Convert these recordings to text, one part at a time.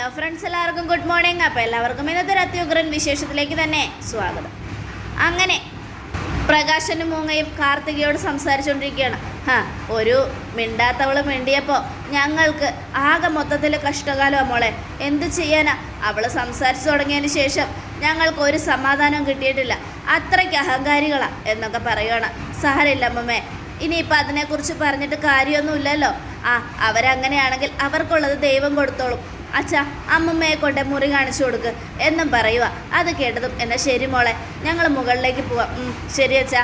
Hello friends എല്ലാവർക്കും good morning അപ്പോൾ എല്ലാവർക്കും ഇന്നത്തെ ഒരു അത്യുഗ്രൻ വിശേഷത്തിലേക്ക് തന്നെ സ്വാഗതം. അങ്ങനെ പ്രകാശനും മൂങ്ങയും കാർത്തികയോട് സംസാരിച്ചുകൊണ്ടിരിക്കുകയാണ്. ആ ഒരു മിണ്ടാത്തവൾ മിണ്ടിയപ്പോൾ ഞങ്ങൾക്ക് ആകെ മൊത്തത്തിൽ കഷ്ടകാലമാണ് മോളെ. എന്ത് ചെയ്യാനാ? അവൾ സംസാരിച്ചു തുടങ്ങിയതിന് ശേഷം ഞങ്ങൾക്ക് ഒരു സമാധാനം കിട്ടിയിട്ടില്ല. അത്രയ്ക്ക് അഹങ്കാരികളാ എന്നൊക്കെ പറയുകയാണ് സാരമില്ല അമ്മമ്മേ ഇനിയിപ്പോൾ അതിനെക്കുറിച്ച് പറഞ്ഞിട്ട് കാര്യമൊന്നുമില്ലല്ലോ. ആ അവരങ്ങനെയാണെങ്കിൽ അവർക്കുള്ളത് ദൈവം കൊടുത്തോളും. അച്ഛാ അമ്മമ്മയെ കൊണ്ട് മുറി കാണിച്ചു കൊടുക്ക്. എന്നും പറയുക അത് കേട്ടതും എന്നാൽ ശരി മോളെ. ഞങ്ങൾ മുകളിലേക്ക് പോവാം. ശരി അച്ഛാ.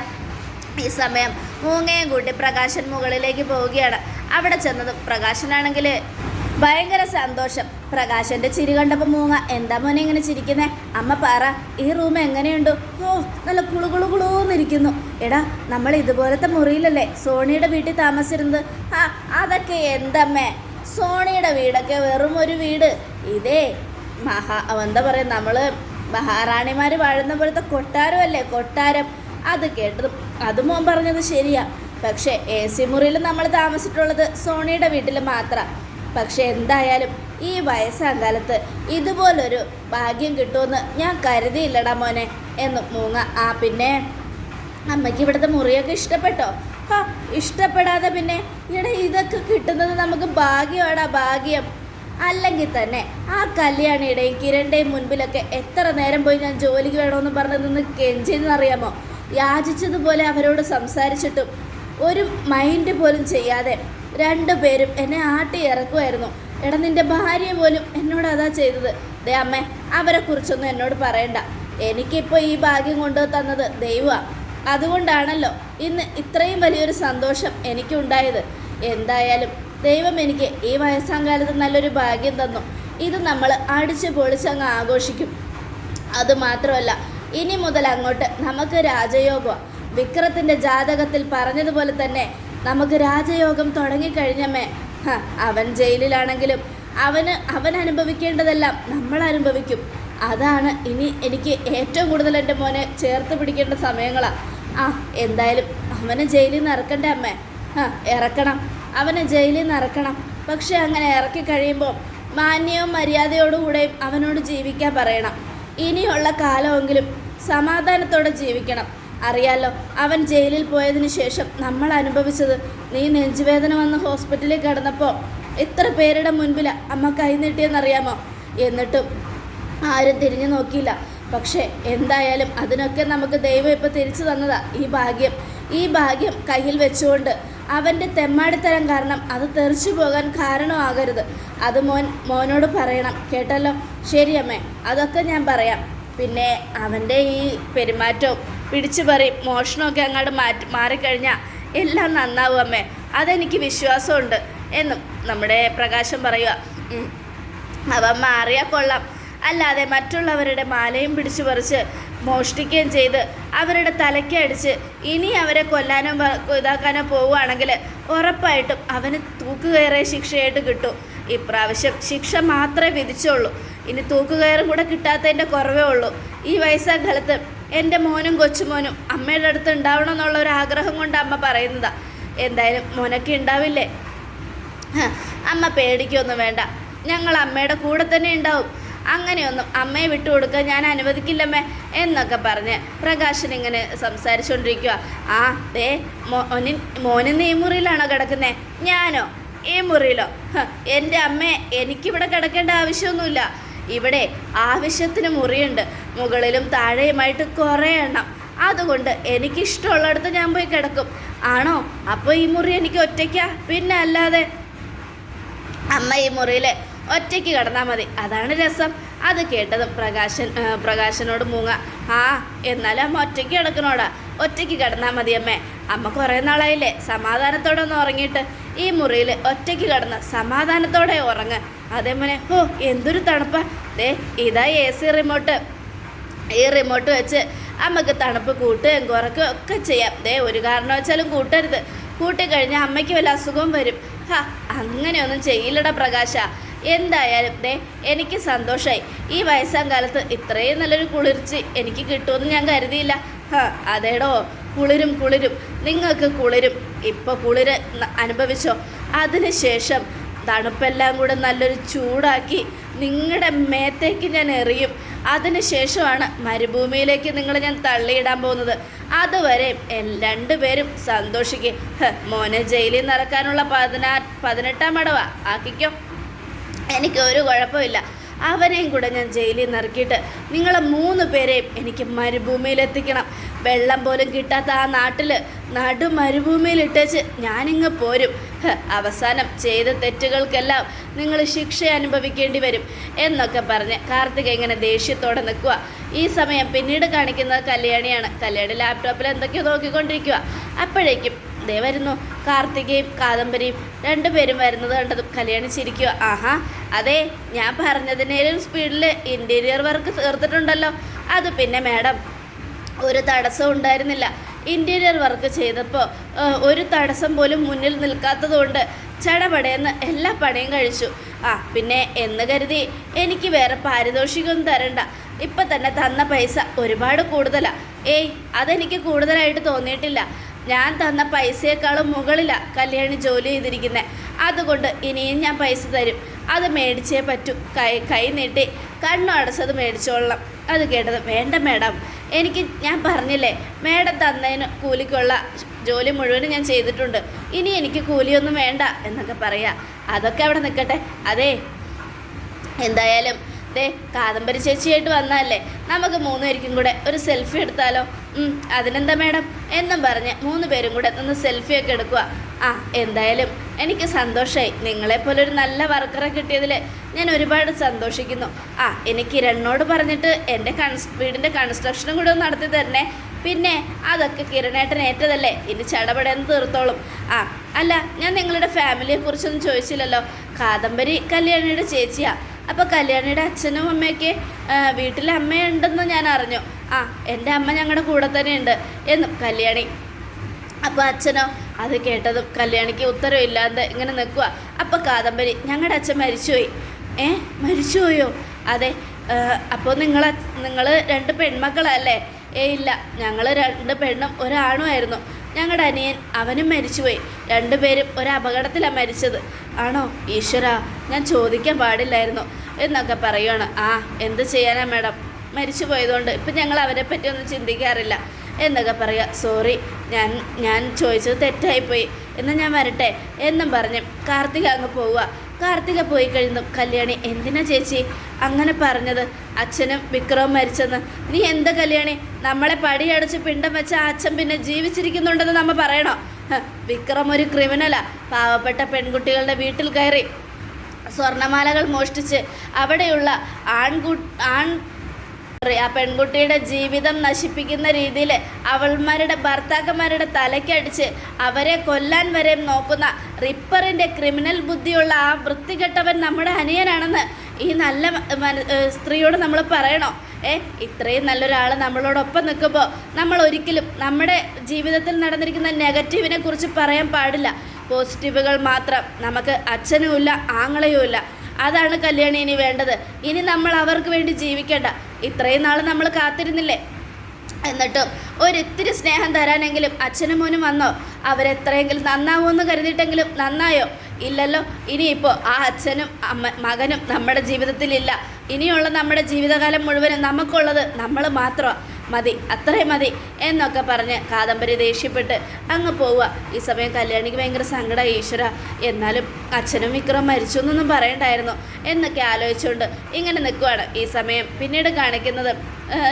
ഈ സമയം മൂങ്ങയും കൂട്ടി പ്രകാശൻ മുകളിലേക്ക് പോവുകയാണ്. അവിടെ ചെന്നതും പ്രകാശനാണെങ്കിൽ ഭയങ്കര സന്തോഷം. പ്രകാശന്റെ ചിരി കണ്ടപ്പോൾ മൂങ്ങ എന്താ മോനെ ഇങ്ങനെ ചിരിക്കുന്നേ? അമ്മ പറ ഈ റൂം എങ്ങനെയുണ്ട്? ഓ നല്ല കുളു കുളു കുളൂന്നിരിക്കുന്നു എടാ നമ്മൾ ഇതുപോലത്തെ മുറിയിലല്ലേ സോണിയുടെ വീട്ടിൽ താമസിച്ചിരുന്നത്? ആ അതൊക്കെ എന്തമ്മേ? സോണിയുടെ വീടൊക്കെ വെറും ഒരു വീട്. ഇതേ മഹാ എന്താ പറയുക നമ്മൾ മഹാറാണിമാർ വാഴുന്ന പോലത്തെ കൊട്ടാരമല്ലേ? കൊട്ടാരം. അത് കേട്ടതും അത് മോൻ പറഞ്ഞത് ശരിയാ. പക്ഷേ എ സി മുറിയിൽ നമ്മൾ താമസിച്ചിട്ടുള്ളത് സോണിയുടെ വീട്ടിൽ മാത്രം. പക്ഷെ എന്തായാലും ഈ വയസ്സാം കാലത്ത് ഇതുപോലൊരു ഭാഗ്യം കിട്ടുമെന്ന് ഞാൻ കരുതിയില്ലടാ മോനെ എന്ന് മൂങ്ങ. ആ പിന്നെ അമ്മയ്ക്ക് ഇവിടുത്തെ മുറിയൊക്കെ ഇഷ്ടപ്പെട്ടോ? ഇഷ്ടപ്പെടാതെ പിന്നെ ഇവിടെ ഇതൊക്കെ കിട്ടുന്നത് നമുക്ക് ഭാഗ്യമാടാ ഭാഗ്യം. അല്ലെങ്കിൽ തന്നെ ആ കല്യാണിയുടെയും കിരണിന്റെയും മുൻപിലൊക്കെ എത്ര നേരം പോയി ഞാൻ ജോലിക്ക് വേണമെന്ന് പറഞ്ഞ് നിന്ന് കെഞ്ചിന്നറിയാമോ യാചിച്ചതുപോലെ അവരോട് സംസാരിച്ചിട്ടും ഒരു മൈൻഡ് പോലും ചെയ്യാതെ രണ്ടു പേരും എന്നെ ആട്ടി ഇറക്കുമായിരുന്നു. എടാ നിന്റെ ഭാര്യ പോലും എന്നോട് അതാ ചെയ്തത്. ദേ അമ്മേ അവരെക്കുറിച്ചൊന്നും എന്നോട് പറയണ്ട. എനിക്കിപ്പോൾ ഈ ഭാഗ്യം കൊണ്ടു തന്നത് ദൈവമാണ് അതുകൊണ്ടാണല്ലോ ഇന്ന് ഇത്രയും വലിയൊരു സന്തോഷം എനിക്കുണ്ടായത്. എന്തായാലും ദൈവം എനിക്ക് ഈ വയസ്സാം കാലത്ത് നല്ലൊരു ഭാഗ്യം തന്നു. ഇത് നമ്മൾ അടിച്ച് പൊളിച്ചങ്ങ് ആഘോഷിക്കും. അത് മാത്രമല്ല ഇനി മുതൽ അങ്ങോട്ട് നമുക്ക് രാജയോഗം. വിക്രത്തിന്റെ ജാതകത്തിൽ പറഞ്ഞതുപോലെ തന്നെ നമുക്ക് രാജയോഗം തുടങ്ങിക്കഴിഞ്ഞമ്മേ അവൻ ജയിലിലാണെങ്കിലും അവന് അവൻ അനുഭവിക്കേണ്ടതെല്ലാം നമ്മൾ അനുഭവിക്കും. അതാണ് ഇനി എനിക്ക് ഏറ്റവും കൂടുതൽ എന്റെ മോനെ ചേർത്ത് പിടിക്കേണ്ട സമയങ്ങളാണ് ആ എന്തായാലും അവനെ ജയിലിൽ നിന്ന് ഇറക്കണ്ടേ അമ്മേ? ആ ഇറക്കണം. അവനെ ജയിലിൽ നിന്ന് ഇറക്കണം. പക്ഷെ അങ്ങനെ ഇറക്കി കഴിയുമ്പോൾ മാന്യവും മര്യാദയോടുകൂടെയും അവനോട് ജീവിക്കാൻ പറയണം. ഇനിയുള്ള കാലമെങ്കിലും സമാധാനത്തോടെ ജീവിക്കണം. അറിയാലോ അവൻ ജയിലിൽ പോയതിന് ശേഷം നമ്മൾ അനുഭവിച്ചത് നീ നെഞ്ചുവേദന വന്ന് ഹോസ്പിറ്റലിൽ കിടന്നപ്പോൾ എത്ര പേരുടെ മുൻപിൽ അമ്മ കൈ നീട്ടിയെന്നറിയാമോ? എന്നിട്ടും ആരും തിരിഞ്ഞു നോക്കിയില്ല. പക്ഷേ എന്തായാലും അതിനൊക്കെ നമുക്ക് ദൈവം ഇപ്പോൾ തിരിച്ചു തന്നതാ ഈ ഭാഗ്യം. ഈ ഭാഗ്യം കയ്യിൽ വെച്ചുകൊണ്ട് അവന്റെ തെമ്മാടിത്തരം കാരണം അത് തെറിച്ചു പോകാൻ കാരണമാകരുത്. അത് മോൻ മോനോട് പറയണം. കേട്ടല്ലോ? ശരി അമ്മേ അതൊക്കെ ഞാൻ പറയാം. പിന്നെ അവന്റെ ഈ പെരുമാറ്റവും പിടിച്ചു പറയും മോഷണമൊക്കെ അങ്ങോട്ട് മാറ്റി മാറിക്കഴിഞ്ഞാൽ എല്ലാം നന്നാവും അമ്മേ. അതെനിക്ക് വിശ്വാസമുണ്ട് എന്നും നമ്മുടെ പ്രകാശം പറയുക. അവൻ മാറിയാൽ കൊള്ളാം. അല്ലാതെ മറ്റുള്ളവരുടെ മാലയും പിടിച്ചു പറിച്ച് മോഷ്ടിക്കുകയും ചെയ്ത് അവരുടെ തലയ്ക്കടിച്ച് ഇനി അവരെ കൊല്ലാനോ ഇതാക്കാനോ പോവുകയാണെങ്കിൽ ഉറപ്പായിട്ടും അവന് തൂക്കുകയറിയ ശിക്ഷയായിട്ട് കിട്ടും. ഇപ്രാവശ്യം ശിക്ഷ മാത്രമേ വിധിച്ചുള്ളൂ. ഇനി തൂക്കുകയറും കൂടെ കിട്ടാത്തതിന്റെ കുറവേ ഉള്ളൂ. ഈ വയസ്സാ കാലത്ത് എന്റെ മോനും കൊച്ചുമോനും അമ്മയുടെ അടുത്ത് ഉണ്ടാവണം എന്നുള്ള ഒരു ആഗ്രഹം കൊണ്ട് അമ്മ പറയുന്നതാ. എന്തായാലും മോനൊക്കെ ഉണ്ടാവില്ലേ? അമ്മ പേടിക്കൊന്നും വേണ്ട. ഞങ്ങൾ അമ്മയുടെ കൂടെ തന്നെ ഉണ്ടാവും. അങ്ങനെയൊന്നും അമ്മയെ വിട്ടുകൊടുക്കാൻ ഞാൻ അനുവദിക്കില്ലമ്മേ എന്നൊക്കെ പറഞ്ഞ് പ്രകാശൻ ഇങ്ങനെ സംസാരിച്ചുകൊണ്ടിരിക്കുക ആ ദേ മോനിൻ മോനിന്ന് ഈ മുറിയിലാണോ കിടക്കുന്നേ? ഞാനോ? ഈ മുറിയിലോ? എന്റെ അമ്മേ എനിക്കിവിടെ കിടക്കേണ്ട ആവശ്യമൊന്നുമില്ല. ഇവിടെ ആവശ്യത്തിന് മുറിയുണ്ട്. മുകളിലും താഴെയുമായിട്ട് കുറേ എണ്ണം. അതുകൊണ്ട് എനിക്കിഷ്ടമുള്ളിടത്ത് ഞാൻ പോയി കിടക്കും. ആണോ? അപ്പോൾ ഈ മുറി എനിക്ക് ഒറ്റയ്ക്കാ? പിന്നെ അല്ലാതെ അമ്മ ഈ മുറിയിൽ ഒറ്റയ്ക്ക് കിടന്നാൽ മതി. അതാണ് രസം. അത് കേട്ടത് പ്രകാശൻ പ്രകാശനോട് മൂങ്ങ ആ എന്നാലും അമ്മ ഒറ്റയ്ക്ക് കിടക്കണോടാ? ഒറ്റയ്ക്ക് കിടന്നാൽ മതി അമ്മേ. അമ്മ കുറേ നാളായില്ലേ സമാധാനത്തോടെ ഒന്ന് ഉറങ്ങിയിട്ട്. ഈ മുറിയിൽ ഒറ്റയ്ക്ക് കിടന്ന് സമാധാനത്തോടെ ഉറങ്ങ്. അതേപോലെ ഓ എന്തൊരു തണുപ്പ. ദേ ഇതാ എ സി റിമോട്ട് ഈ റിമോട്ട് വെച്ച് അമ്മയ്ക്ക് തണുപ്പ് കൂട്ടുകയും കുറയ്ക്കുകയും ഒക്കെ ചെയ്യാം. ദേ ഒരു കാരണവശാലും കൂട്ടരുത്. കൂട്ടിക്കഴിഞ്ഞാൽ അമ്മയ്ക്ക് വല്ല അസുഖവും വരും. ഹാ അങ്ങനെയൊന്നും ചെയ്യില്ലടാ പ്രകാശ. എന്തായാലും ദേ എനിക്ക് സന്തോഷമായി ഈ വയസ്സാം കാലത്ത് ഇത്രയും നല്ലൊരു കുളിർച്ച് എനിക്ക് കിട്ടുമെന്ന് ഞാൻ കരുതിയില്ല. ഹാ അതേടോ. കുളിരും കുളിരും. നിങ്ങൾക്ക് കുളിരും. ഇപ്പോൾ കുളിര് അനുഭവിച്ചോ? അതിനുശേഷം തണുപ്പെല്ലാം കൂടെ നല്ലൊരു ചൂടാക്കി നിങ്ങളുടെ മേത്തേക്ക് ഞാൻ എറിയും. അതിനുശേഷമാണ് മരുഭൂമിയിലേക്ക് നിങ്ങളെ ഞാൻ തള്ളിയിടാൻ പോകുന്നത്. അതുവരെ രണ്ടുപേരും സന്തോഷിക്കും. മോനെ ജയിലിൽ നിറക്കാനുള്ള പതിനാ പതിനെട്ടാം മടവ ആക്കിക്കോ. എനിക്ക് ഒരു കുഴപ്പമില്ല. അവനെയും കൂടെ ഞാൻ ജയിലിൽ നിന്ന് ഇറക്കിയിട്ട് നിങ്ങളെ മൂന്ന് പേരെയും എനിക്ക് മരുഭൂമിയിലെത്തിക്കണം വെള്ളം പോലും കിട്ടാത്ത ആ നാട്ടിൽ നടു മരുഭൂമിയിലിട്ടേച്ച് ഞാനിങ്ങ് പോരും. അവസാനം ചെയ്ത തെറ്റുകൾക്കെല്ലാം നിങ്ങൾ ശിക്ഷ അനുഭവിക്കേണ്ടി വരും എന്നൊക്കെ പറഞ്ഞ് കാർത്തിക ഇങ്ങനെ ദേഷ്യത്തോടെ നിൽക്കുക ഈ സമയം പിന്നീട് കാണിക്കുന്നത് കല്യാണിയാണ്. കല്യാണി ലാപ്ടോപ്പിൽ എന്തൊക്കെയോ നോക്കിക്കൊണ്ടിരിക്കുക അപ്പോഴേക്കും ദേ വരുന്നു. കാർത്തികയും കാദംബരിയും രണ്ടുപേരും വരുന്നത് കണ്ടതും കല്യാണി ചിരിക്കുക ആഹാ അതെ ഞാൻ പറഞ്ഞതിനേലും സ്പീഡിൽ ഇന്റീരിയർ വർക്ക് തീർത്തിട്ടുണ്ടല്ലോ. അത് പിന്നെ മാഡം ഒരു തടസ്സം ഉണ്ടായിരുന്നില്ല. ഇന്റീരിയർ വർക്ക് ചെയ്തപ്പോൾ ഒരു തടസ്സം പോലും മുന്നിൽ നിൽക്കാത്തതുകൊണ്ട് ചടപടയെന്ന് എല്ലാ പണിയും കഴിച്ചു. ആ പിന്നെ എന്ന് കരുതി എനിക്ക് വേറെ പാരിതോഷികമൊന്നും തരണ്ട. ഇപ്പം തന്നെ തന്ന പൈസ ഒരുപാട് കൂടുതലാണ് ഏയ് അതെനിക്ക് കൂടുതലായിട്ട് തോന്നിയിട്ടില്ല. ഞാൻ തന്ന പൈസയേക്കാളും മുകളിലാണ് കല്യാണി ജോലി ചെയ്തിരിക്കുന്നത് അതുകൊണ്ട് ഇനിയും ഞാൻ പൈസ തരും. അത് മേടിച്ചേ പറ്റൂ. കൈ കൈ നീട്ടി കണ്ണു അടച്ചത് മേടിച്ചോളണം. അത് കേട്ടത് വേണ്ട മേഡം. എനിക്ക് ഞാൻ പറഞ്ഞില്ലേ മേഡം തന്നതിന് കൂലിക്കുള്ള ജോലി മുഴുവനും ഞാൻ ചെയ്തിട്ടുണ്ട്. ഇനി എനിക്ക് കൂലിയൊന്നും വേണ്ട എന്നൊക്കെ പറയാ. അതൊക്കെ അവിടെ നിൽക്കട്ടെ അതെ എന്തായാലും ദേ കാദംബരി ചേച്ചിയായിട്ട് വന്നതല്ലേ? നമുക്ക് മൂന്നുപേർക്കും കൂടെ ഒരു സെൽഫി എടുത്താലോ? അതിനെന്താ മേഡം? എന്നും പറഞ്ഞ് മൂന്ന് പേരും കൂടെ നിന്ന് സെൽഫിയൊക്കെ എടുക്കുക ആ എന്തായാലും എനിക്ക് സന്തോഷമായി നിങ്ങളെപ്പോലെ ഒരു നല്ല വർക്കറെ കിട്ടിയതിൽ ഞാൻ ഒരുപാട് സന്തോഷിക്കുന്നു. ആ എനിക്ക് കിരണിനോട് പറഞ്ഞിട്ട് എന്റെ കൺസ് വീടിന്റെ കൺസ്ട്രക്ഷനും കൂടെ ഒന്ന് നടത്തി തരണേ. പിന്നെ അതൊക്കെ കിരണേട്ടൻ ഏറ്റതല്ലേ? ഇനി ചടപടയെന്ന് തീർത്തോളും. ആ അല്ല ഞാൻ നിങ്ങളുടെ ഫാമിലിയെ കുറിച്ചൊന്നും ചോദിച്ചില്ലല്ലോ. കാദംബരി കല്യാണിയുടെ ചേച്ചിയാ. അപ്പോൾ കല്യാണിയുടെ അച്ഛനും അമ്മയൊക്കെ വീട്ടിൽ അമ്മയുണ്ടെന്ന് ഞാൻ അറിഞ്ഞു. ആ എന്റെ അമ്മ ഞങ്ങളുടെ കൂടെ തന്നെ ഉണ്ട് എന്നും കല്യാണി. അപ്പോൾ അച്ഛനോ അത് കേട്ടതും കല്യാണിക്ക് ഉത്തരവില്ലാതെ ഇങ്ങനെ നിൽക്കുക അപ്പോൾ കാദംബരി ഞങ്ങളുടെ അച്ഛൻ മരിച്ചുപോയി. ഏ മരിച്ചുപോയോ? അതെ അപ്പോൾ നിങ്ങൾ നിങ്ങൾ രണ്ട് പെൺമക്കളല്ലേ? ഏ ഇല്ല ഞങ്ങൾ രണ്ട് പെണ്ണും ഒരാണുമായിരുന്നു ഞങ്ങളുടെ അനിയൻ അവനും മരിച്ചുപോയി. രണ്ടുപേരും ഒരു അപകടത്തിലാണ് മരിച്ചത്. ആണോ? ഈശ്വര ഞാൻ ചോദിക്കാൻ പാടില്ലായിരുന്നു എന്നൊക്കെ പറയുവാണ്. ആ എന്ത് ചെയ്യാനാ മാഡം? മരിച്ചു പോയതുകൊണ്ട് ഇപ്പം ഞങ്ങൾ അവരെ പറ്റി ഒന്നും ചിന്തിക്കാറില്ല എന്നൊക്കെ പറയുക സോറി ഞാൻ ഞാൻ ചോദിച്ചത് തെറ്റായിപ്പോയി. എന്നാൽ ഞാൻ വരട്ടെ എന്നും പറഞ്ഞ് കാർത്തിക അങ്ങ് പോവുക കാർത്തിക പോയി കഴിഞ്ഞു. കല്യാണി എന്തിനാ ചേച്ചി? അങ്ങനെ പറഞ്ഞത്. അച്ഛനും വിക്രവും മരിച്ചെന്ന്. നീ എന്താ കല്യാണി? നമ്മളെ പടിയടച്ച് പിണ്ടം വെച്ച അച്ഛൻ പിന്നെ ജീവിച്ചിരിക്കുന്നുണ്ടെന്ന് നമ്മ പറയണോ? വിക്രം ഒരു ക്രിമിനലാ. പാവപ്പെട്ട പെൺകുട്ടികളുടെ വീട്ടിൽ കയറി സ്വർണമാലകൾ മോഷ്ടിച്ച് അവിടെയുള്ള ആൺകു ആൺ ആ പെൺകുട്ടിയുടെ ജീവിതം നശിപ്പിക്കുന്ന രീതിയിൽ അവൾമാരുടെ ഭർത്താക്കന്മാരുടെ തലയ്ക്കടിച്ച് അവരെ കൊല്ലാൻ വരെ നോക്കുന്ന റിപ്പറിന്റെ ക്രിമിനൽ ബുദ്ധിയുള്ള ആ വൃത്തികെട്ടവൻ നമ്മുടെ അനിയനാണെന്ന് ഈ നല്ല സ്ത്രീയോട് നമ്മൾ പറയണോ? ഏ ഇത്രയും നല്ലൊരാൾ നമ്മളോടൊപ്പം നിൽക്കുമ്പോൾ നമ്മൾ ഒരിക്കലും നമ്മുടെ ജീവിതത്തിൽ നടന്നിരിക്കുന്ന നെഗറ്റീവിനെ കുറിച്ച് പറയാൻ പാടില്ല. പോസിറ്റീവുകൾ മാത്രം നമുക്ക് അച്ഛനുമില്ല ആങ്ങളെയുമില്ല. അതാണ് കല്യാണി ഇനി വേണ്ടത്. ഇനി നമ്മൾ അവർക്ക് വേണ്ടി ജീവിക്കേണ്ട. ഇത്രയും നാൾ നമ്മൾ കാത്തിരുന്നില്ലേ? എന്നിട്ടും ഒരിത്തിരി സ്നേഹം തരാനെങ്കിലും അച്ഛനും മോനും വന്നോ? അവരെത്രയെങ്കിലും നന്നാവുമെന്ന് കരുതിയിട്ടെങ്കിലും നന്നായോ? ഇല്ലല്ലോ ഇനിയിപ്പോൾ ആ അച്ഛനും അമ്മ മകനും നമ്മുടെ ജീവിതത്തിലില്ല. ഇനിയുള്ള നമ്മുടെ ജീവിതകാലം മുഴുവനും നമുക്കുള്ളത് നമ്മൾ മാത്രമാണ് മതി അത്രയും മതി എന്നൊക്കെ പറഞ്ഞ് കാദംബരി ദേഷ്യപ്പെട്ട് അങ്ങ് പോവുക. ഈ സമയം കല്യാണിക്ക് ഭയങ്കര സങ്കട ഈശ്വര. എന്നാലും അച്ഛനും വിക്രം മരിച്ചു എന്നൊന്നും പറയണ്ടായിരുന്നു എന്നൊക്കെ ആലോചിച്ചുകൊണ്ട് ഇങ്ങനെ നിൽക്കുവാണ് ഈ സമയം പിന്നീട് കാണിക്കുന്നത്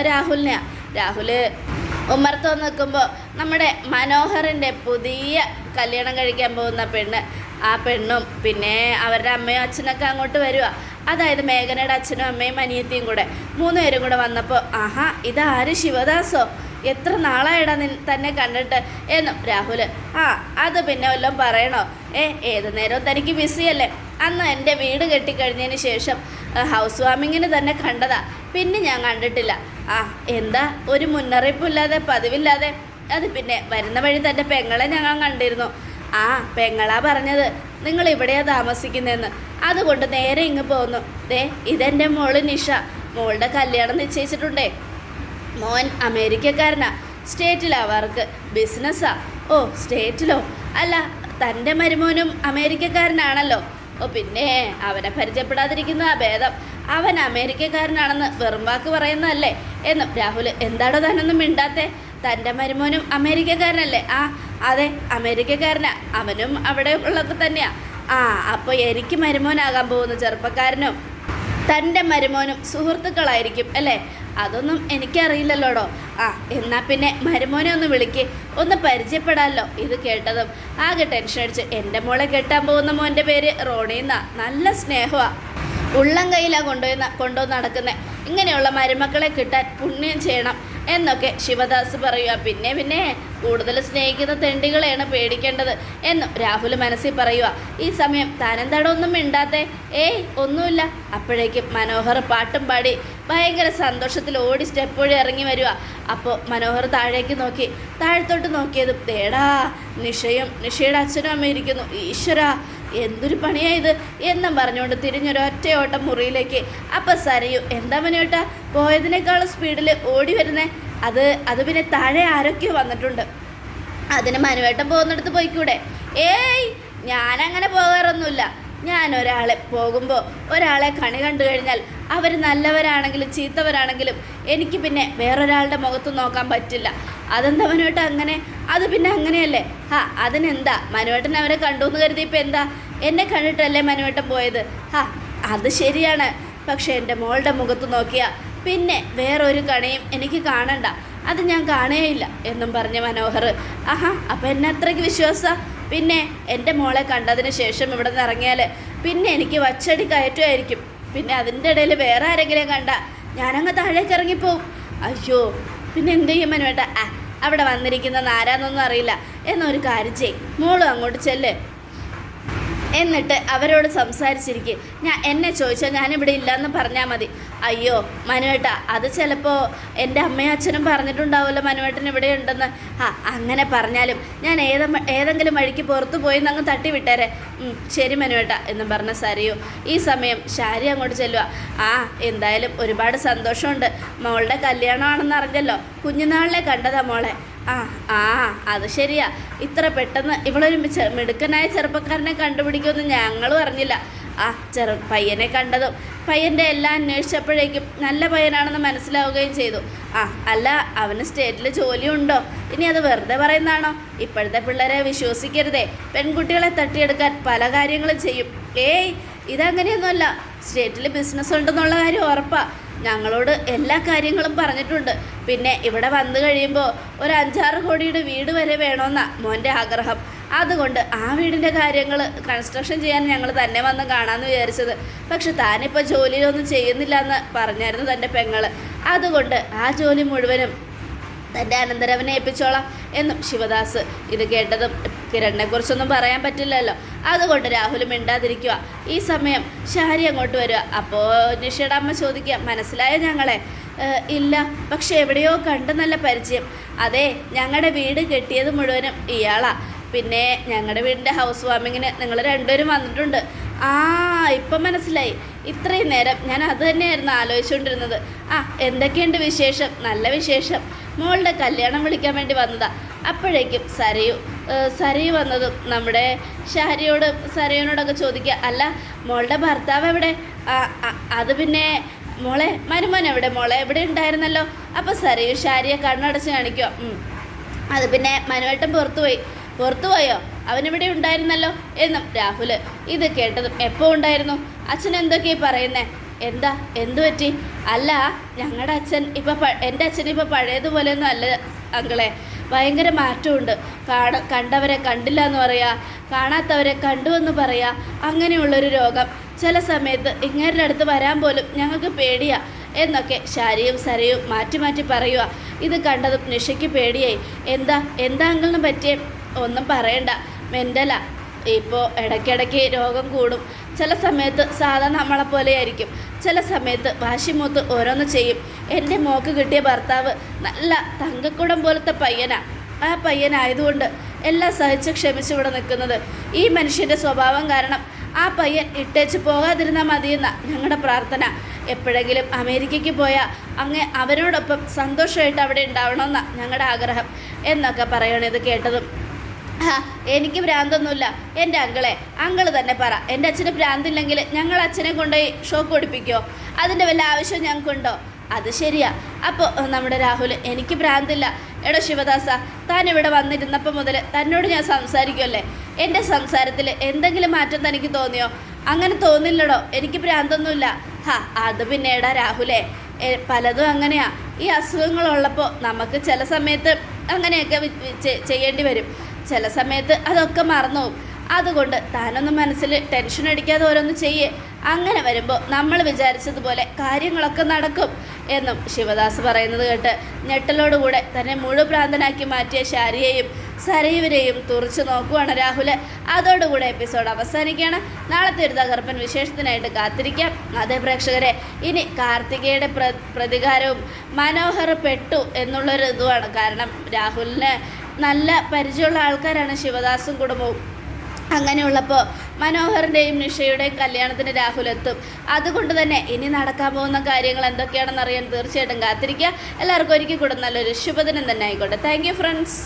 രാഹുലിനെയാണ് രാഹുൽ ഉമ്മർത്ത് നിൽക്കുമ്പോൾ നമ്മുടെ മനോഹറിന്റെ പുതിയ കല്യാണം കഴിക്കാൻ പോകുന്ന പെണ്ണ്. ആ പെണ്ണും പിന്നെ അവരുടെ അമ്മയും അച്ഛനൊക്കെ അങ്ങോട്ട് വരിക അതായത് മേഘനയുടെ അച്ഛനും അമ്മയും അനിയത്തിയും കൂടെ മൂന്നുപേരും കൂടെ വന്നപ്പോൾ ആഹാ ഇതാര് ശിവദാസോ? എത്ര നാളായിടാ നിൻ തന്നെ കണ്ടിട്ട്? എന്നും രാഹുൽ ആ അത് പിന്നെ വല്ലതും പറയണോ? ഏ ഏത് നേരവും തനിക്ക് ബിസിയല്ലേ? അന്ന് എന്റെ വീട് കെട്ടിക്കഴിഞ്ഞതിന് ശേഷം ഹൗസ് വാമിങ്ങിന് തന്നെ കണ്ടതാ. പിന്നെ ഞാൻ കണ്ടിട്ടില്ല. ആ എന്താ? ഒരു മുന്നറിയിപ്പില്ലാതെ പതിവില്ലാതെ? അത് പിന്നെ വരുന്ന വഴി തന്റെ പെങ്ങളെ ഞങ്ങൾ കണ്ടിരുന്നു. ആ പെങ്ങളാ പറഞ്ഞത്. നിങ്ങൾ ഇവിടെയാണ് താമസിക്കുന്നതെന്ന്. അതുകൊണ്ട് നേരെ ഇങ്ങ് പോന്നു. ദേ ഇതെന്റെ മോൾ നിഷ. മോളുടെ കല്യാണം നിശ്ചയിച്ചിട്ടുണ്ടേ. മോൻ അമേരിക്കക്കാരനാ സ്റ്റേറ്റിലാ വർക്ക് ബിസിനസ്സാ. ഓ സ്റ്റേറ്റിലോ? അല്ല തന്റെ മരുമോനും അമേരിക്കക്കാരനാണല്ലോ. ഓ പിന്നെ അവനെ പരിചയപ്പെടാതിരിക്കുന്ന ഭേദം അവൻ അമേരിക്കക്കാരനാണെന്ന് വെറും വാക്ക് പറയുന്നതല്ലേ? എന്നും രാഹുൽ എന്താണോ താനൊന്നും മിണ്ടാത്തെ? തന്റെ മരുമോനും അമേരിക്കക്കാരനല്ലേ? ആ അതെ അമേരിക്കക്കാരനാ. അവനും അവിടെ ഉള്ളത് തന്നെയാ. ആ അപ്പോൾ എനിക്ക് മരുമോനാകാൻ പോകുന്ന ചെറുപ്പക്കാരനും തന്റെ മരുമോനും സുഹൃത്തുക്കളായിരിക്കും അല്ലേ? അതൊന്നും എനിക്കറിയില്ലല്ലോടോ. ആ എന്നാൽ പിന്നെ മരുമോനെ ഒന്ന് വിളിക്ക് ഒന്ന് പരിചയപ്പെടാമല്ലോ ഇത് കേട്ടതും. ആകെ ടെൻഷൻ അടിച്ച് എന്റെ മോളെ കെട്ടാൻ പോകുന്ന മോന്റെ പേര് റോണിന്നാ നല്ല സ്നേഹമാണ് ഉള്ളം കയ്യിലാണ് കൊണ്ടുപോയി കൊണ്ടുവന്ന് നടക്കുന്നത് ഇങ്ങനെയുള്ള മരുമക്കളെ കിട്ടാൻ പുണ്യം ചെയ്യണം എന്നൊക്കെ ശിവദാസ് പറയുക പിന്നെ പിന്നെ കൂടുതൽ സ്നേഹിക്കുന്ന തെണ്ടികളെയാണ് പേടിക്കേണ്ടത് എന്നും രാഹുൽ മനസ്സിൽ പറയുക ഈ സമയം താനെന്താടോ ഒന്നും മിണ്ടാത്തെ? ഏയ് ഒന്നുമില്ല. അപ്പോഴേക്കും മനോഹർ പാട്ടും പാടി ഭയങ്കര സന്തോഷത്തിൽ ഓടി സ്റ്റെപ്പ് വഴി ഇറങ്ങി വരിക അപ്പോൾ മനോഹർ താഴേക്ക് നോക്കി. താഴത്തോട്ട് നോക്കിയതും തേടാ. നിഷയും നിഷയുടെ അച്ഛനും അമ്മയും ഇരിക്കുന്നു. ഈശ്വര എന്തൊരു പണിയാ ഇത്? എന്നും പറഞ്ഞുകൊണ്ട് തിരിഞ്ഞൊരൊറ്റ ഓട്ടം മുറിയിലേക്ക്. അപ്പം സരയു എന്താ മനോട്ടാ പോയതിനേക്കാളും സ്പീഡിൽ ഓടി വരുന്നേ? അത് അത് പിന്നെ താഴെ ആരൊക്കെയോ വന്നിട്ടുണ്ട്. അതിന് മനുവേട്ടൻ പോകുന്നിടത്ത് പോയിക്കൂടെ? ഏയ് ഞാനങ്ങനെ പോകാറൊന്നുമില്ല. ഞാൻ ഒരാളെ പോകുമ്പോൾ ഒരാളെ കണി കണ്ടു കഴിഞ്ഞാൽ അവർ നല്ലവരാണെങ്കിലും ചീത്തവരാണെങ്കിലും എനിക്ക് പിന്നെ വേറൊരാളുടെ മുഖത്ത് നോക്കാൻ പറ്റില്ല. അതെന്താ മനുവേട്ട അങ്ങനെ? അത് പിന്നെ അങ്ങനെയല്ലേ? ഹാ അതിനെന്താ? മനുവേട്ടൻ അവരെ കണ്ടു എന്ന് കരുതി ഇപ്പം എന്താ? എന്നെ കണ്ടിട്ടല്ലേ മനുവേട്ടൻ പോയത്? ഹാ അത് ശരിയാണ്. പക്ഷേ എന്റെ മോളുടെ മുഖത്ത് നോക്കിയാ പിന്നെ വേറൊരു കണയും എനിക്ക് കാണണ്ട. അത് ഞാൻ കാണേയില്ല എന്നും പറഞ്ഞ മനോഹർ. ആഹാ അപ്പം എന്നെ അത്രയ്ക്ക് വിശ്വാസം? പിന്നെ എന്റെ മോളെ കണ്ടതിന് ശേഷം ഇവിടെ നിന്ന് ഇറങ്ങിയാൽ പിന്നെ എനിക്ക് വച്ചടി കയറ്റുമായിരിക്കും. പിന്നെ അതിന്റെ ഇടയിൽ വേറെ ആരെങ്കിലും കണ്ട ഞാനങ്ങ് താഴേക്ക് ഇറങ്ങിപ്പോവും. അയ്യോ പിന്നെ എന്ത് ചെയ്യും മനുവേട്ട? ആ അവിടെ വന്നിരിക്കുന്ന ആരാന്നൊന്നും അറിയില്ല. എന്നൊരു കാര്യം ചെയ് മോളും അങ്ങോട്ട് ചെല്ല്. എന്നിട്ട് അവരോട് സംസാരിച്ചിരിക്കും. ഞാൻ എന്നെ ചോദിച്ചാൽ ഞാനിവിടെ ഇല്ലയെന്ന് പറഞ്ഞാൽ മതി. അയ്യോ മനുവേട്ട അത് ചിലപ്പോൾ എന്റെ അമ്മയും അച്ഛനും പറഞ്ഞിട്ടുണ്ടാവുമല്ലോ മനുവേട്ടൻ ഇവിടെ ഉണ്ടെന്ന്. ആ അങ്ങനെ പറഞ്ഞാലും ഞാൻ ഏത ഏതെങ്കിലും വഴിക്ക് പുറത്തു പോയി അങ്ങ് തട്ടി വിട്ടേരെ. ശരി മനുവേട്ട എന്ന് പറഞ്ഞ സരിയോ ഈ സമയം ശാരി അങ്ങോട്ട് ചെല്ലുക ആ എന്തായാലും ഒരുപാട് സന്തോഷമുണ്ട്. മോളുടെ കല്യാണമാണെന്ന് അറിഞ്ഞല്ലോ. കുഞ്ഞുനാളിലെ കണ്ടതാ മോളെ. ആ ആ അത് ശരിയാ. ഇത്ര പെട്ടെന്ന് ഇവളൊരു മിടുക്കനായ ചെറുപ്പക്കാരനെ കണ്ടുപിടിക്കുമെന്ന് ഞങ്ങളും അറിഞ്ഞില്ല ആ ചെറു പയ്യനെ കണ്ടതും പയ്യന്റെ എല്ലാം അന്വേഷിച്ചപ്പോഴേക്കും നല്ല പയ്യനാണെന്ന് മനസ്സിലാവുകയും ചെയ്തു. ആ അല്ല അവന് സ്റ്റേറ്റിൽ ജോലിയുണ്ടോ? ഇനി അത് വെറുതെ പറയുന്നതാണോ? ഇപ്പോഴത്തെ പിള്ളേരെ വിശ്വസിക്കരുതേ. പെൺകുട്ടികളെ തട്ടിയെടുക്കാൻ പല കാര്യങ്ങളും ചെയ്യും. ഏയ് ഇതങ്ങനെയൊന്നുമല്ല. സ്റ്റേറ്റിൽ ബിസിനസ് ഉണ്ടെന്നുള്ള കാര്യം ഉറപ്പാ. ഞങ്ങളോട് എല്ലാ കാര്യങ്ങളും പറഞ്ഞിട്ടുണ്ട്. പിന്നെ ഇവിടെ വന്നു കഴിയുമ്പോൾ ഒരു അഞ്ചാറ് കോടിയുടെ വീട് വരെ വേണമെന്നാ മോന്റെ ആഗ്രഹം. അതുകൊണ്ട് ആ വീടിന്റെ കാര്യങ്ങൾ കൺസ്ട്രക്ഷൻ ചെയ്യാൻ ഞങ്ങൾ തന്നെ വന്ന് കാണാമെന്ന് വിചാരിച്ചത്. പക്ഷെ താനിപ്പോൾ ജോലിയിലൊന്നും ചെയ്യുന്നില്ല എന്ന് പറഞ്ഞായിരുന്നു തന്റെ പെങ്ങൾ അതുകൊണ്ട് ആ ജോലി മുഴുവനും തന്റെ അനന്തരവനെ ഏൽപ്പിച്ചോളാം എന്നും ശിവദാസ് ഇത് കേട്ടതും കിരണിനെ കുറിച്ചൊന്നും പറയാൻ പറ്റില്ലല്ലോ. അതുകൊണ്ട് രാഹുൽ മിണ്ടാതിരിക്കുക. ഈ സമയം ഷാരി അങ്ങോട്ട് വരിക. അപ്പോൾ നിഷയുടെ അമ്മ ചോദിക്കുക മനസ്സിലായ ഞങ്ങളെ? ഇല്ല. പക്ഷെ എവിടെയോ കണ്ട് നല്ല പരിചയം. അതെ ഞങ്ങളുടെ വീട് കെട്ടിയത് മുഴുവനും ഇയാളാ. പിന്നെ ഞങ്ങളുടെ വീടിന്റെ ഹൗസ് വാമിങ്ങിന് നിങ്ങൾ രണ്ടുപേരും വന്നിട്ടുണ്ട്. ആ ഇപ്പം മനസ്സിലായി. ഇത്രയും നേരം ഞാൻ അത് തന്നെയായിരുന്നു ആലോചിച്ചുകൊണ്ടിരുന്നത് ആ എന്തൊക്കെയുണ്ട് വിശേഷം? നല്ല വിശേഷം. മോളുടെ കല്യാണം വിളിക്കാൻ വേണ്ടി വന്നതാ. അപ്പോഴേക്കും സരയു സരയു വന്നതും നമ്മുടെ ഷാരിയോട് സരയുനോടൊക്കെ ചോദിക്കുക അല്ല മോളുടെ ഭർത്താവ് എവിടെ? അത് പിന്നെ മോളെ മരുമോൻ എവിടെ? മോളെ എവിടെ ഉണ്ടായിരുന്നല്ലോ? അപ്പോൾ സരയു ഷാരിയെ കണ്ണടച്ച് കാണിക്കുക അത് പിന്നെ മനുവേട്ടൻ പുറത്തു പോയി. പുറത്തു പോയോ? അവനിവിടെ ഉണ്ടായിരുന്നല്ലോ? എന്നും രാഹുൽ ഇത് കേട്ടതും എപ്പോൾ ഉണ്ടായിരുന്നു? അച്ഛൻ എന്തൊക്കെയാ പറയുന്നേ? എന്താ? എന്തു പറ്റി? അല്ല ഞങ്ങളുടെ അച്ഛൻ ഇപ്പൊ എന്റെ അച്ഛൻ ഇപ്പം പഴയതുപോലെയൊന്നും അല്ല അങ്കളെ. ഭയങ്കര മാറ്റമുണ്ട് കാണ കണ്ടവരെ കണ്ടില്ല എന്ന് പറയാ കാണാത്തവരെ കണ്ടു എന്ന് പറയാ അങ്ങനെയുള്ളൊരു രോഗം. ചില സമയത്ത് ഇങ്ങേരുടെ അടുത്ത് വരാൻ പോലും ഞങ്ങൾക്ക് പേടിയാ. എന്നൊക്കെ ശാരിയും സരയും മാറ്റി മാറ്റി പറയുക ഇത് കണ്ടതും നിഷയ്ക്ക് പേടിയായി. എന്താ എന്താ അങ്കിളിന് പറ്റിയേ? ഒന്നും പറയണ്ട. മെന്റലാ ഇപ്പോൾ ഇടയ്ക്കിടയ്ക്ക് രോഗം കൂടും. ചില സമയത്ത് സാധാ നമ്മളെ പോലെയായിരിക്കും ചില സമയത്ത് വാശിമൂത്ത് ഓരോന്ന് ചെയ്യും. എന്റെ മോക്ക് കിട്ടിയ ഭർത്താവ് നല്ല തങ്കക്കുടം പോലത്തെ പയ്യനാ. ആ പയ്യനായതുകൊണ്ട് എല്ലാം സഹിച്ച് ക്ഷമിച്ച് ഇവിടെ നിൽക്കുന്നത്. ഈ മനുഷ്യന്റെ സ്വഭാവം കാരണം ആ പയ്യൻ ഇട്ടേച്ച് പോകാതിരുന്നാൽ മതിയെന്ന ഞങ്ങളുടെ പ്രാർത്ഥന. എപ്പോഴെങ്കിലും അമേരിക്കയ്ക്ക് പോയാൽ അങ്ങ് അവരോടൊപ്പം സന്തോഷമായിട്ട് അവിടെ ഉണ്ടാവണമെന്നാണ് ഞങ്ങളുടെ ആഗ്രഹം. എന്നൊക്കെ പറയണത് കേട്ടതും. എനിക്ക് ഭ്രാന്തൊന്നുമില്ല. എന്റെ അങ്കിളെ അങ്കിൾ തന്നെ പറ. എന്റെ അച്ഛന് ഭ്രാന്തില്ലെങ്കിൽ ഞങ്ങൾ അച്ഛനെ കൊണ്ടുപോയി ഷോക്ക് കൊടുപ്പിക്കോ അതിന്റെ വല്ല ആവശ്യം ഞങ്ങൾക്കുണ്ടോ? അത് ശരിയാ. അപ്പോൾ നമ്മുടെ രാഹുൽ എനിക്ക് ഭ്രാന്തില്ല. എടോ ശിവദാസ താൻ ഇവിടെ വന്നിരുന്നപ്പോൾ മുതൽ തന്നോട് ഞാൻ സംസാരിക്കുമല്ലേ എന്റെ സംസാരത്തിൽ എന്തെങ്കിലും മാറ്റം തനിക്ക് തോന്നിയോ? അങ്ങനെ തോന്നില്ലടോ. എനിക്ക് ഭ്രാന്തൊന്നുമില്ല. ഹാ അത് പിന്നെടാ രാഹുലേ. പലതും അങ്ങനെയാ. ഈ അസുഖങ്ങളുള്ളപ്പോൾ നമുക്ക് ചില സമയത്ത് അങ്ങനെയൊക്കെ ചെയ്യേണ്ടി വരും. ചില സമയത്ത് അതൊക്കെ മറന്നു പോകും അതുകൊണ്ട് താനൊന്നും മനസ്സിൽ ടെൻഷൻ അടിക്കാതെ ഓരോന്ന് ചെയ്യേ. അങ്ങനെ വരുമ്പോൾ നമ്മൾ വിചാരിച്ചതുപോലെ കാര്യങ്ങളൊക്കെ നടക്കും എന്നും ശിവദാസ് പറയുന്നത് കേട്ട് ഞെട്ടലോടുകൂടെ തന്നെ മുഴുഭ്രാന്തനാക്കി മാറ്റിയ ശാരിയെയും സരയുവിനെയും തുറച്ചു നോക്കുവാണ് രാഹുൽ അതോടുകൂടെ എപ്പിസോഡ് അവസാനിക്കുകയാണ്. നാളത്തെ ഒരു തകർപ്പൻ വിശേഷത്തിനായിട്ട് കാത്തിരിക്കാം. അതേ പ്രേക്ഷകരെ ഇനി കാർത്തികയുടെ പ്ര പ്രതികാരവും മനോഹർ പെട്ടു എന്നുള്ളൊരു ഇതുമാണ് കാരണം രാഹുലിന് നല്ല പരിചയമുള്ള ആൾക്കാരാണ് ശിവദാസും കുടുംബവും. അങ്ങനെയുള്ളപ്പോൾ മനോഹറിന്റെയും നിഷയുടെയും കല്യാണത്തിന് രാഹുൽ എത്തും. അതുകൊണ്ട് തന്നെ ഇനി നടക്കാൻ പോകുന്ന കാര്യങ്ങൾ എന്തൊക്കെയാണെന്ന് അറിയാൻ തീർച്ചയായിട്ടും കാത്തിരിക്കുക. എല്ലാവർക്കും ഒരിക്കൽ കൂടെ നല്ലൊരു ശുഭദിനം തന്നെ ആയിക്കോട്ടെ. Thank friends